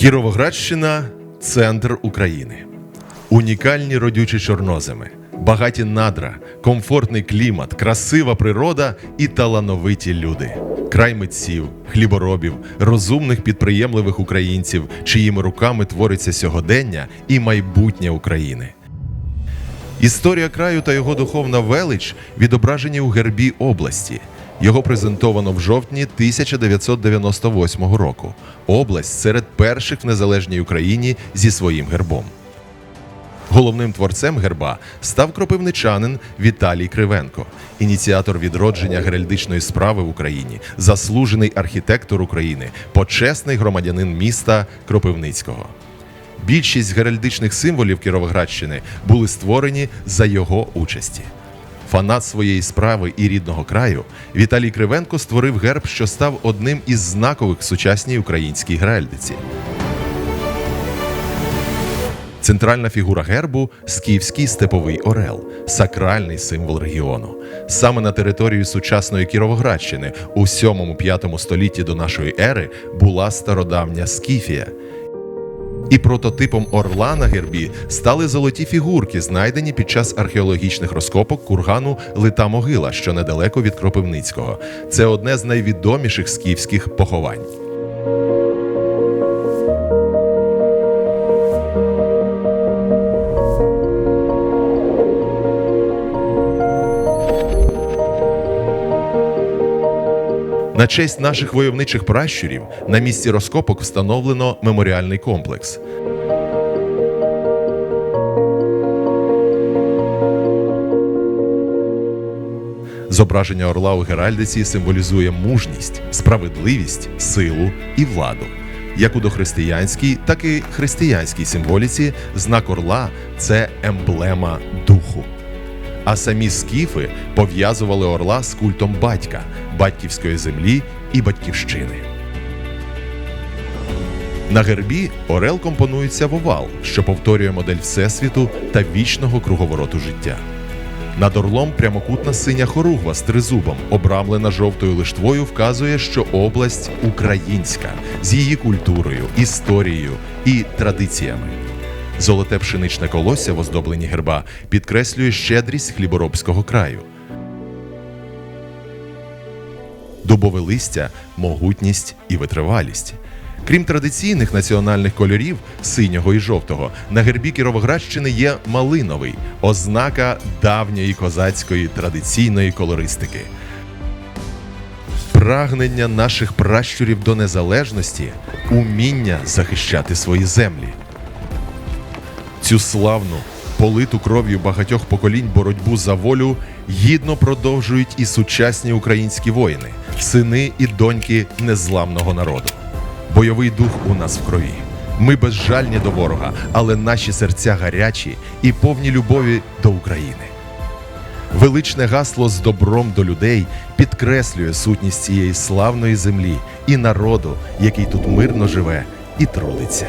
Кіровоградщина центр України. Унікальні родючі чорноземи, багаті надра, комфортний клімат, красива природа і талановиті люди. Край митців, хліборобів, розумних підприємливих українців, чиїми руками твориться сьогодення і майбутнє України. Історія краю та його духовна велич відображені у гербі області. Його презентовано в жовтні 1998 року. Область серед перших в незалежній Україні зі своїм гербом. Головним творцем герба став кропивничанин Віталій Кривенко, ініціатор відродження геральдичної справи в Україні, заслужений архітектор України, почесний громадянин міста Кропивницького. Більшість геральдичних символів Кіровоградщини були створені за його участі. Фанат своєї справи і рідного краю Віталій Кривенко створив герб, що став одним із знакових сучасній українській геральдиці. Центральна фігура гербу скіфський степовий орел, сакральний символ регіону. Саме на території сучасної Кіровоградщини у 7-5 столітті до нашої ери була стародавня Скіфія. І прототипом орла на гербі стали золоті фігурки, знайдені під час археологічних розкопок кургану Лита Могила, що недалеко від Кропивницького. Це одне з найвідоміших скіфських поховань. На честь наших войовничих пращурів на місці розкопок встановлено меморіальний комплекс. Зображення орла у геральдиці символізує мужність, справедливість, силу і владу. Як у дохристиянській, так і християнській символіці знак орла це емблема духу. А самі скіфи пов'язували орла з культом батька, батьківської землі і батьківщини. На гербі орел компонується в овал, що повторює модель Всесвіту та вічного круговороту життя. Над орлом прямокутна синя хоругва з тризубом, обрамлена жовтою лиштвою, вказує, що область українська з її культурою, історією і традиціями. Золоте пшеничне колосся в оздобленні герба підкреслює щедрість хліборобського краю. Дубове листя, могутність і витривалість. Крім традиційних національних кольорів синього і жовтого, на гербі Кіровоградщини є малиновий ознака давньої козацької традиційної колористики. Прагнення наших пращурів до незалежності, уміння захищати свої землі. Цю славну, политу кров'ю багатьох поколінь боротьбу за волю гідно продовжують і сучасні українські воїни, сини і доньки незламного народу. Бойовий дух у нас в крові. Ми безжальні до ворога, але наші серця гарячі і повні любові до України. Величне гасло з добром до людей підкреслює сутність цієї славної землі і народу, який тут мирно живе і трудиться.